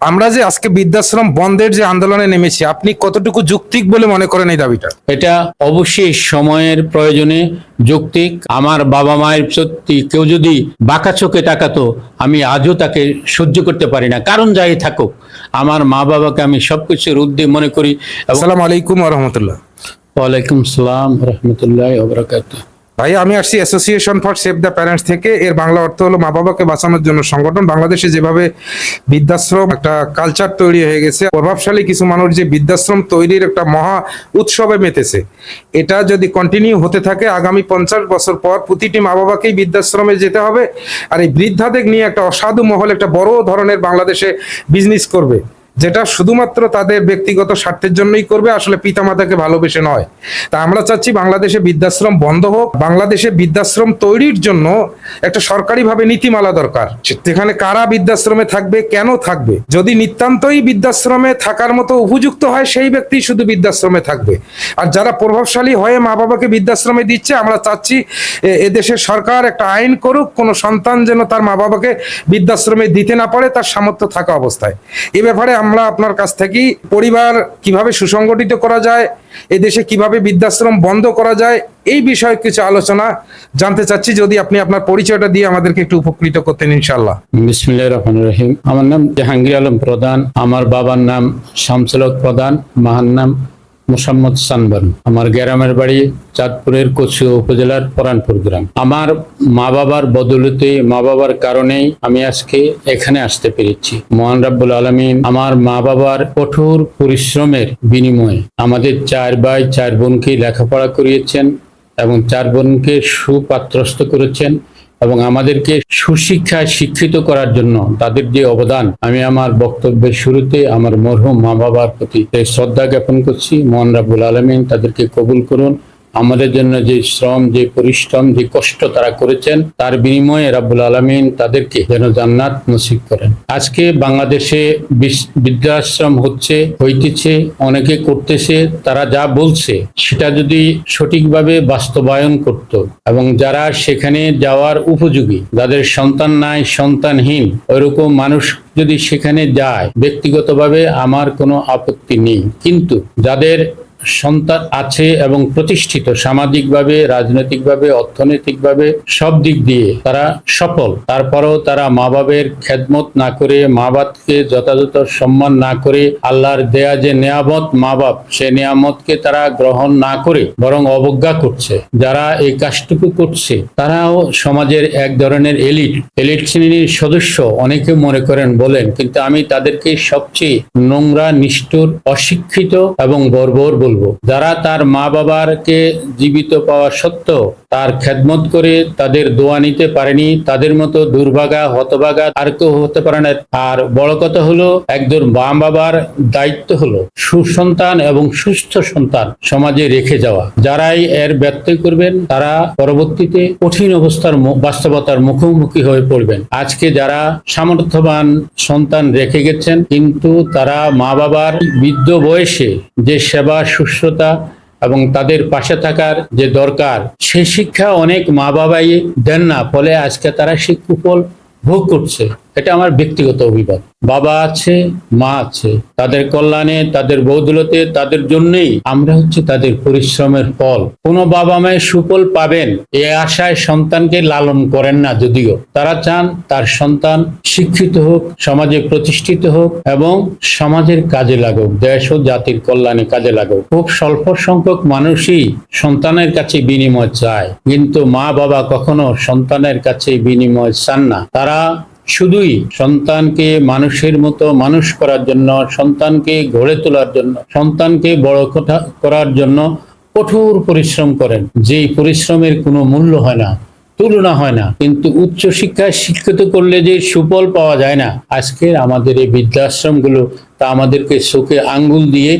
আমরা যে আজকে বৃদ্ধাশ্রম বন্ধের যে আন্দোলনে নেমেছি আপনি কতটুকু যুক্তিক বলে মনে করেন এই দাবিটা? এটা অবশ্যই সময়ের প্রয়োজনে যৌক্তিক। আমার বাবা মায়ের সত্যি কেউ যদি বাঁকা চোখে তাকাতো আমি আজও তাকে সহ্য করতে পারি না। কারণ যাই থাকুক আমার মা বাবাকে আমি সবকিছুর ঊর্ধ্বে মনে করি আসসালামু আলাইকুম রহমতুল্লাহ। ওয়ালাইকুম সালাম রহমতুল্লাহ ভাই, আমি আসছি association for save the parents থেকে। এর বাংলা অর্থ হলো মা বাবাকে বাঁচানোর জন্য সংগঠন। বাংলাদেশে যেভাবে বৃদ্ধাশ্রম একটা কালচার তৈরি হয়ে গেছে, প্রভাবশালী কিছু মানুষ যে বৃদ্ধাশ্রম তৈরির একটা মহা উৎসবে মেতেছে, এটা যদি কন্টিনিউ হতে থাকে, আগামী পঞ্চাশ বছর পর প্রতিটি মা বাবাকেই বৃদ্ধাশ্রমে যেতে হবে। আর এই বৃদ্ধাদের নিয়ে একটা অসাধু মহল, একটা বড় ধরনের বাংলাদেশে বিজনেস করবে। যেটা শুধুমাত্র তাদের ব্যক্তিগত স্বার্থের জন্যই করবে, আসলে পিতামাতাকে ভালোবেসে নয়। তা আমরা চাচ্ছি বাংলাদেশে বৃদ্ধাশ্রম বন্ধ হোক। বাংলাদেশে বৃদ্ধাশ্রম তৈরির জন্য একটা সরকারিভাবে নীতিমালা দরকার। যেখানে কারা বৃদ্ধাশ্রমে থাকবে, কেন থাকবে? যদি নিতান্তই বৃদ্ধাশ্রমে থাকার মতো উপযুক্ত হয়, সেই ব্যক্তি শুধু বৃদ্ধাশ্রমে থাকবে। আর যারা প্রভাবশালী হয়ে মা বাবাকে বৃদ্ধাশ্রমে দিচ্ছে, আমরা চাচ্ছি এদেশের সরকার একটা আইন করুক, কোনো সন্তান যেন তার মা বাবাকে বৃদ্ধাশ্রমে দিতে না পারে, তার সামর্থ্য থাকা অবস্থায়। এ ব্যাপারে আমরা আপনার কাছ থেকে পরিবার কীভাবে সুসংগঠিত করা যায়, এদেশে কীভাবে বৃদ্ধাশ্রম বন্ধ করা যায়, এই বিষয়ে কিছু আলোচনা জানতে চাচ্ছি। যদি আপনি আপনার পরিচয়টা দিয়ে আমাদেরকে একটু উপকৃত করতেন ইনশাল্লাহ বিসমিল্লাহ রহমান রহিম। আমার নাম জাহাঙ্গীর আলম প্রধান। আমার বাবার নাম শামসুল প্রধান। মাহার নাম মোসাম্মদ সানবান, আমার গ্রামের বাড়ি চাঁদপুরের কচুয়া উপজেলার পরানপুর গ্রাম। আমার মা বাবার বদলতে, মা বাবার কারণেই আমি আজকে এখানে আসতে পেরেছি। মহান রাব্বুল আলমিন আমার মা বাবার কঠোর পরিশ্রমের বিনিময়ে আমাদের চার ভাই, চার বোনকে লেখাপড়া করিয়েছেন এবং চার বোনকে সুপাত্রস্থ করেছেন। এবং আমাদেরকে সুশিক্ষায় শিক্ষিত করার জন্য তাদের যে অবদান, আমি আমার বক্তব্যের শুরুতে আমার মরহুম মা বাবার প্রতি শ্রদ্ধা জ্ঞাপন করছি। মোহন রাবুল আলমিন তাদেরকে কবুল করুন। আমাদের জন্য যে শ্রম, যে পরিশ্রম, যে কষ্ট তারা করেছেন, তার বিনিময়ে রাব্বুল আলমিন তাদেরকে যেন জান্নাত নসিব করেন। আজকে বাংলাদেশে বৃদ্ধাশ্রম হচ্ছে, হইতেছে, অনেকে করতেছে, তারা যা বলছে, সেটা যদি সঠিকভাবে বাস্তবায়ন করত এবং যারা সেখানে যাওয়ার উপযোগী, যাদের সন্তান নাই, সন্তানহীন, ওইরকম মানুষ যদি সেখানে যায়, ব্যক্তিগতভাবে আমার কোনো আপত্তি নেই। কিন্তু যাদের সন্তান আছে এবং প্রতিষ্ঠিত সামাজিকভাবে, রাজনৈতিকভাবে, অর্থনৈতিকভাবে সব দিক দিয়ে তারা সফল। তারপরেও তারা মা বাবের খেদমত না করে মা বাপকে যথাযথ সম্মান না করে, আল্লাহর দেয়া যে নিয়ামত মা বাপ সে নিয়ামতকে তারা গ্রহণ না করে, বরং অবজ্ঞা করছে। যারা এই কাজটুকু করছে, তারাও সমাজের এক ধরনের এলিট। এলিট শ্রেণির সদস্য অনেকে মনে করেন, বলেন, কিন্তু আমি তাদেরকে সবচেয়ে নোংরা, নিষ্ঠুর, অশিক্ষিত এবং বর্বর বলব। যারা তার মা বাবারকে জীবিত পাওয়া সত্ত্বেও তার খেদমত করে তাদের দোয়া নিতে পারেনি, তাদের মতো দুর্ভাগা, হতভাগা আর কেউ হতে পারে না। আর বড় কথা হলো, একজন মা বাবার দায়িত্ব হলো সুসন্তান এবং সুস্থ সন্তান সমাজে রেখে যাওয়া। যারাই এর ব্যত্যয় করবেন, তারা পরবর্তীতে কঠিন অবস্থার বাস্তবতার মুখোমুখি হয়ে পড়বেন। আজকে যারা সামর্থ্যবান সন্তান রেখে গেছেন, কিন্তু তারা মা বাবার বৃদ্ধ বয়সে যে সেবা সুস্থতা এবং তাদের পাশে থাকার যে দরকার, সেই শিক্ষা অনেক মা বাবাই দেন না। ফলে আজকে তারা সেই কুফল ভোগ করছে। এটা আমার ব্যক্তিগত অভিমত বাবা আছে, মা আছে। তাদের কল্যাণে, তাদের বৌদলতে, তাদের জন্যই আমরা হচ্ছে তাদের পরিশ্রমের ফল। কোনো বাবা মায়ের সুফল পাবেন, এ আশায় সন্তানকে লালন করেন না যদিও। তারা চান তার সন্তান শিক্ষিত হোক, সমাজে প্রতিষ্ঠিত হোক এবং সমাজের কাজে লাগুক, দেশ ও জাতির কল্যাণে কাজে লাগুক। খুব স্বল্প সংখ্যক মানুষই সন্তানের কাছে বিনিময় চায়। কিন্তু মা বাবা কখনো সন্তানের কাছে বিনিময় চান না। তারা শুধুই সন্তানকে মানুষের মতো মানুষ করার জন্য, সন্তানকে গড়ে তোলার জন্য, সন্তানকে বড় কথা করার জন্য কঠোর পরিশ্রম করেন। যেই পরিশ্রমের কোনো মূল্য হয় না, তুলনা হয় না। কিন্তু উচ্চ শিক্ষায় শিক্ষিত করলে যে সুফল পাওয়া যায় না, আজকের আমাদের এই বৃদ্ধাশ্রমগুলো তা আমাদেরকে চোখে আঙ্গুল দিয়ে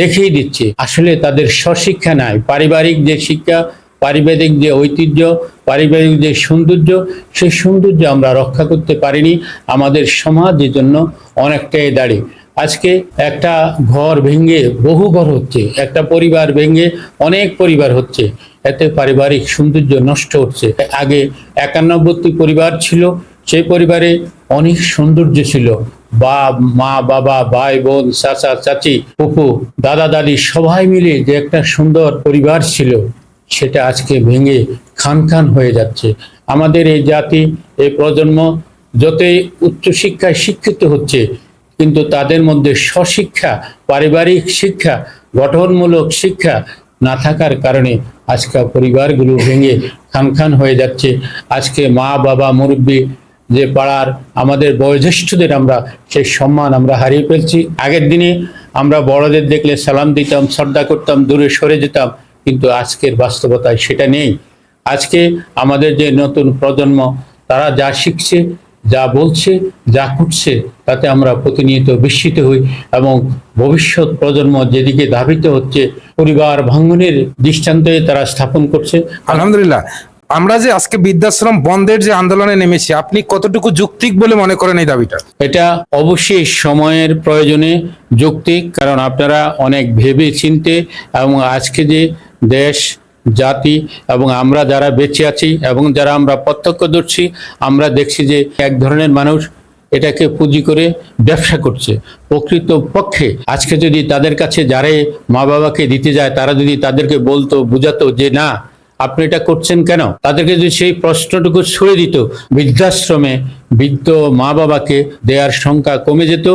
দেখিয়ে দিচ্ছে। আসলে তাদের স্বশিক্ষা নাই। পারিবারিক যে শিক্ষা, পারিবারিক যে ঐতিহ্য পারিবারিক যে সৌন্দর্য, সেই সৌন্দর্য আমরা রক্ষা করতে পারিনি। আমাদের সমাজের জন্য অনেকটাই দাঁড়িয়ে আজকে একটা ঘর ভেঙে বহু ঘর হচ্ছে, একটা পরিবার ভেঙে অনেক পরিবার হচ্ছে। এতে পারিবারিক সৌন্দর্য নষ্ট হচ্ছে। আগে একান্নবর্তী পরিবার ছিল, সেই পরিবারে অনেক সৌন্দর্য ছিল। বা মা, বাবা, ভাই, বোন, চাচা, চাচি, ফুফু, দাদা, দাদি সবাই মিলে যে একটা সুন্দর পরিবার ছিল। সেটা আজকে ভেঙে খান খান হয়ে যাচ্ছে। আমাদের এই জাতি, এই প্রজন্ম যতই উচ্চশিক্ষায় শিক্ষিত হচ্ছে, কিন্তু তাদের মধ্যে স্বশিক্ষা, পারিবারিক শিক্ষা, গঠনমূলক শিক্ষা না থাকার কারণে আজকে পরিবারগুলো ভেঙে খান খান হয়ে যাচ্ছে। আজকে মা, বাবা, মুরব্বী যে পাড়ার আমাদের বয়োজ্যেষ্ঠদের আমরা, সেই সম্মান আমরা হারিয়ে ফেলছি। আগের দিনে আমরা বড়দের দেখলে সালাম দিতাম, শ্রদ্ধা করতাম, দূরে সরে যেতাম। কিন্তু আজকের বাস্তবতায় সেটা নেই। আজকে আমাদের যে নতুন প্রজন্ম তারা যা শিখছে যা বলছে যা করছে তাতে আমরা প্রতিনিয়ত বিস্মিত হই এবং ভবিষ্যৎ প্রজন্ম যেদিকে ধাবিত হচ্ছে পরিবার ভাঙ্গনের দৃষ্টান্তে তারা স্থাপন করছে। আলহামদুলিল্লাহ। আমরা যে আজকে বৃদ্ধাশ্রম বন্ধের যে আন্দোলনে নেমেছি আপনি কতটুকু যৌক্তিক বলে মনে করেন এই দাবিটা? এটা অবশ্যই সময়ের প্রয়োজনে যৌক্তিক কারণ আপনারা অনেক ভেবে চিনতে এবং আজকে যে দেশ, জাতি এবং আমরা যারা বেঁচে আছি এবং যারা আমরা প্রত্যক্ষ প্রত্যক্ষদর্শী, আমরা দেখছি যে এক ধরনের মানুষ এটাকে পুঁজি করে ব্যবসা করছে। প্রকৃত পক্ষে আজকে যদি তাদের কাছে যারে মা বাবাকে দিতে যায়, তারা যদি তাদেরকে বলতো, বুঝাতো যে না, আপনি এটা করছেন কেন? তাদেরকে যদি সেই প্রশ্নটুকু ছুড়ে দিত, বৃদ্ধাশ্রমে বৃদ্ধ মা বাবাকে দেওয়ার সংখ্যা কমে যেত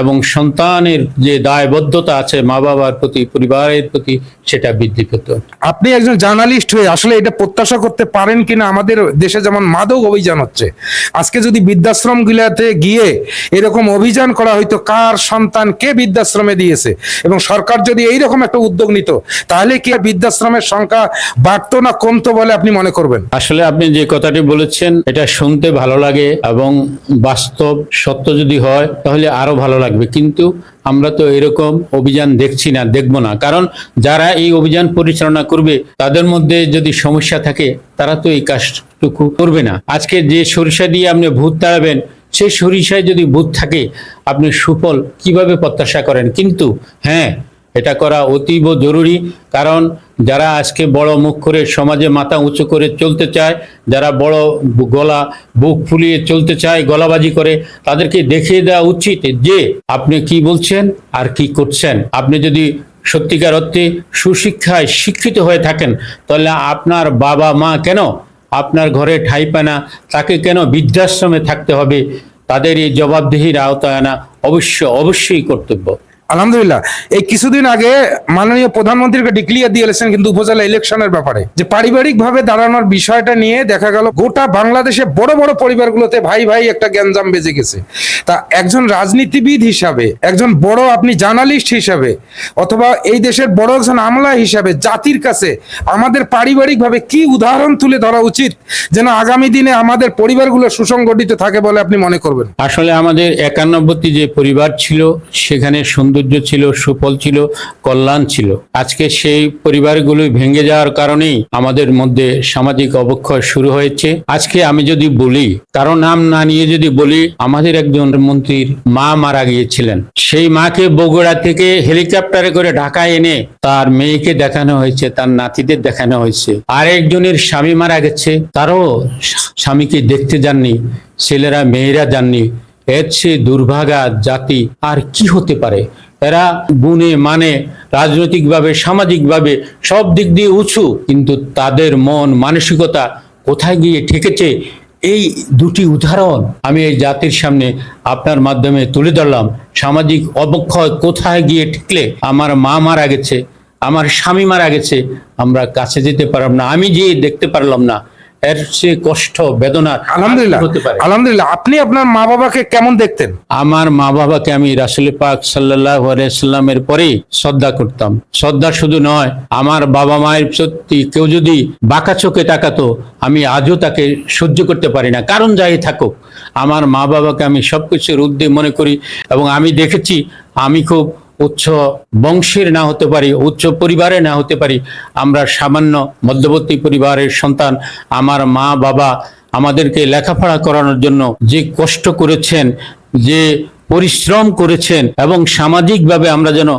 এবং সন্তানের যে দায়বদ্ধতা আছে মা বাবার প্রতি পরিবারের প্রতি সেটা বৃদ্ধি পেত। আপনি একজন জার্নালিস্ট হয়ে আসলে এটা প্রত্যাশা করতে পারেন কিনা? আমাদের দেশে যেমন মাদক অভিযান হচ্ছে আজকে যদি বৃদ্ধাশ্রম গুলাতে গিয়ে এরকম অভিযান করা হয়তো কার সন্তান কে বৃদ্ধাশ্রমে দিয়েছে? এবং সরকার যদি এইরকম একটা উদ্যোগ নিত তাহলে কি বৃদ্ধাশ্রমের সংখ্যা বাড়তো না কমতো বলে আপনি মনে করবেন? আসলে আপনি যে কথাটি বলেছেন এটা শুনতে ভালো লাগে এবং বাস্তব সত্য যদি হয়, তাহলে আরও ভালো লাগবে। কিন্তু আমরা তো এরকম অভিযান দেখছি না, দেখব না। কারণ যারা এই অভিযান পরিচালনা করবে, তাদের মধ্যে যদি সমস্যা থাকে, তারা তো এই কাজটুকু করবে না। আজকে যে সরিষা দিয়ে আপনি ভূত তাড়াবেন, সেই সরিষায় যদি ভূত থাকে, আপনি সুফল কীভাবে প্রত্যাশা করেন? কিন্তু হ্যাঁ এটা করা অতীব জরুরি। কারণ যারা আজকে বড় মুখ করে সমাজে মাথা উঁচু করে চলতে চায়, যারা বড় গলা বুক ফুলিয়ে চলতে চায়, গলাবাজি করে, তাদেরকে দেখিয়ে দেওয়া উচিত যে আপনি কি বলছেন আর কি করছেন। আপনি যদি সত্যিকার অর্থে সুশিক্ষায় শিক্ষিত হয়ে থাকেন, তাহলে আপনার বাবা মা কেন আপনার ঘরে ঠাই পায় না, তাকে কেন বৃদ্ধাশ্রমে থাকতে হবে তাদের এই জবাবদিহির আওতায় আনা অবশ্য অবশ্যই কর্তব্য। আলহামদুলিল্লাহ। এই কিছুদিন আগে মাননীয় প্রধানমন্ত্রীকে ডিক্লিয়ার দিয়েছেন কিন্তু উপজেলা ইলেকশনের ব্যাপারে যে পারিবারিক ভাবে দাঁড়ানোর বিষয়টা নিয়ে দেখা গেল গোটা বাংলাদেশে বড় বড় পরিবারগুলোতে ভাই ভাই একটা গ্যাঞ্জাম বেজে গেছে। তা একজন রাজনীতিবিদ হিসাবে, একজন বড় আপনি জার্নালিস্ট হিসাবে, অথবা এই দেশের বড় একজন আমলা হিসাবে জাতির কাছে আমাদের পারিবারিক ভাবে কি উদাহরণ তুলে ধরা উচিত যেন আগামী দিনে আমাদের পরিবারগুলো সুসংগঠিত থাকে বলে আপনি মনে করবেন? আসলে আমাদের একান্নবর্তী যে পরিবার ছিল, সেখানে সৌন্দর্য ছিল, সুফল ছিল, কল্যাণ ছিল। আজকে সেই পরিবারগুলো ভেঙে যাওয়ার কারণেই আমাদের মধ্যে সামাজিক অবক্ষয় শুরু হয়েছে। আজকে আমি যদি বলি, কারও নাম না নিয়ে যদি বলি, আমাদের একজন মন্ত্রীর মা মারা গিয়েছিলেন। সেই মাকে বগুড়া থেকে হেলিকপ্টারে করে ঢাকায় এনে তার মেয়েকে দেখানো হয়েছে, তার নাতিদের দেখানো হয়েছে। আরেকজনের স্বামী মারা গেছে, তারও স্বামীকে দেখতে যাননি, ছেলেরা, মেয়েরা যাননি। এর চেয়ে দুর্ভাগা জাতি আর কি হতে পারে? এরা গুণে মানে রাজনৈতিকভাবে, সামাজিকভাবে সব দিক দিয়ে উঁচু। কিন্তু তাদের মন, মানসিকতা কোথায় গিয়ে ঠেকেছে, এই দুটি উদাহরণ আমি এই জাতির সামনে আপনার মাধ্যমে তুলে ধরলাম। সামাজিক অবক্ষয় কোথায় গিয়ে ঠেকলে? আমার মা মারা গেছে, আমার স্বামী মারা গেছে, আমরা কাছে যেতে পারলাম না, আমি যে দেখতে পারলাম না। এর চেয়ে কষ্ট কি আলহামদুলিল্লাহ। আলহামদুলিল্লাহ। আপনি আপনার মা বাবাকে কেমন দেখতেন? আমার মা বাবাকে আমি রাসুল পাক সাল্লাহ সাল্লামের পরেই শ্রদ্ধা করতাম। শ্রদ্ধা শুধু নয় আমার বাবা মায়ের সত্যি কেউ যদি বাঁকা চোখে তাকাতো আমি আজও তাকে সহ্য করতে পারি না। কারণ যাই থাকুক আমার মা বাবাকে আমি সবকিছুর ঊর্ধ্বে মনে করি এবং আমি দেখেছি আমি খুব উচ্চ বংশের না হতে পারি, উচ্চ পরিবারে না হতে পারি, আমরা সামান্য মধ্যবর্তী পরিবারের সন্তান, আমার মা, বাবা আমাদেরকে লেখাপড়া করানোর জন্য যে কষ্ট করেছেন, যে পরিশ্রম করেছেন এবং সামাজিকভাবে আমরা যেন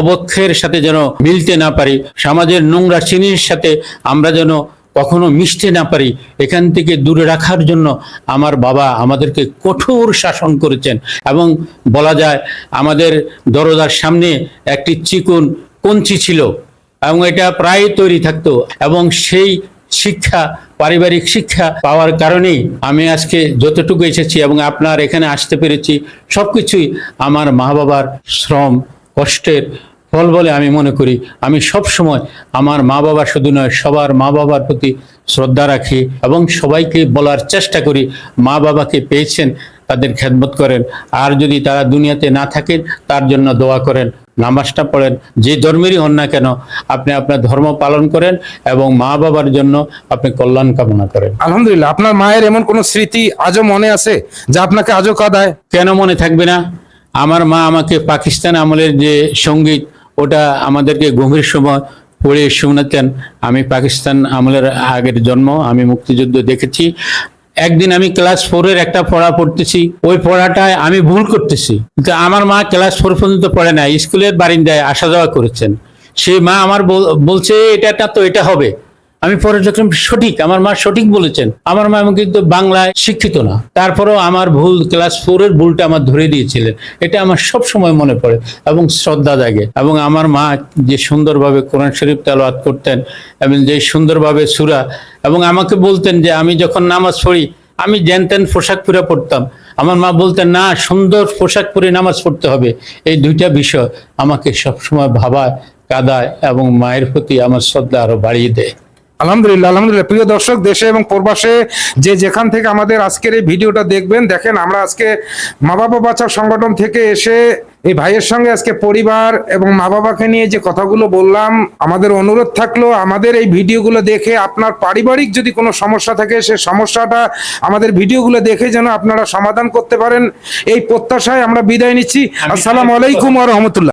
অবক্ষের সাথে যেন মিলতে না পারি, সমাজের নোংরা চিনির সাথে আমরা যেন কখনো মিশতে না পারি। এখান থেকে দূরে রাখার জন্য আমার বাবা আমাদেরকে কঠোর শাসন করেছেন এবং বলা যায় আমাদের দরজার সামনে একটি চিকুন কঞ্চি ছিল এবং এটা প্রায় তৈরি থাকতো এবং সেই শিক্ষা, পারিবারিক শিক্ষা পাওয়ার কারণেই আমি আজকে যতটুকু এসেছি এবং আপনার এখানে আসতে পেরেছি, সবকিছুই আমার মা বাবার শ্রম, কষ্টের ফল বলে আমি মনে করি আমি সব সময় আমার মা বাবা শুধু নয় সবার মা বাবার প্রতি শ্রদ্ধা রাখি এবং সবাইকে বলার চেষ্টা করি মা বাবাকে পেয়েছেন তাদের খেদমত করেন। আর যদি তারা দুনিয়াতে না থাকেন তার জন্য দোয়া করেন নামাজটা পড়েন যে ধর্মেরই হন না কেন আপনি আপনার ধর্ম পালন করেন এবং মা বাবার জন্য আপনি কল্যাণ কামনা করেন। আলহামদুলিল্লাহ আপনার মায়ের এমন কোনো স্মৃতি আজও মনে আছে যা আপনাকে আজও কাদায়? কেন মনে থাকবে না? আমার মা আমাকে পাকিস্তান আমলের যে সংগীত ওটা আমাদেরকে গভীর সময় পড়ে শুনেছেন আমি পাকিস্তান আমলের আগের জন্ম, আমি মুক্তিযুদ্ধ দেখেছি। একদিন আমি ক্লাস ফোরের একটা পড়া পড়তেছি, ওই পড়াটায় আমি ভুল করতেছি। কিন্তু আমার মা ক্লাস ফোর পর্যন্ত পড়ে না স্কুলের বারিন্দায় আসা যাওয়া করেছেন। সেই মা আমার বল- বলছে, এটা তো, এটা হবে। আমি পরে যখন সঠিক, আমার মা সঠিক বলেছেন। আমার মা কিন্তু বাংলায় শিক্ষিত না। তারপরেও আমার ভুল, ক্লাস ফোর এর ভুলটা আমার ধরে দিয়েছিলেন। এটা আমার সব সময় মনে পড়ে এবং শ্রদ্ধা জাগে। এবং আমার মা যে সুন্দরভাবে কোরআন শরীফ তেলাওয়াত করতেন এবং যে সুন্দরভাবে সুরা এবং আমাকে বলতেন যে আমি যখন নামাজ পড়ি, আমি জ্যানতেন পোশাক পরে পড়তাম। আমার মা বলতেন, না, সুন্দর পোশাক পরে নামাজ পড়তে হবে। এই দুইটা বিষয় আমাকে সবসময় ভাবায়, কাদায় এবং মায়ের প্রতি আমার শ্রদ্ধা আরও বাড়িয়ে দেয়। আলহামদুলিল্লাহ আলহামদুলিল্লাহ। প্রিয় দর্শক দেশে এবং প্রবাসে যে যেখান থেকে আমাদের আজকের এই ভিডিওটা দেখবেন দেখেন আমরা আজকে মা বাবা বাঁচাও সংগঠন থেকে এসে এই ভাইয়ের সঙ্গে আজকে পরিবার এবং মা বাবাকে নিয়ে যে কথাগুলো বললাম আমাদের অনুরোধ থাকল আমাদের এই ভিডিওগুলো দেখে আপনার পারিবারিক যদি কোনো সমস্যা থাকে সে সমস্যাটা আমাদের ভিডিওগুলো দেখে যেন আপনারা সমাধান করতে পারেন। এই প্রত্যাশায় আমরা বিদায় নিচ্ছি। আসসালামু আলাইকুম রাহমাতুল্লাহ।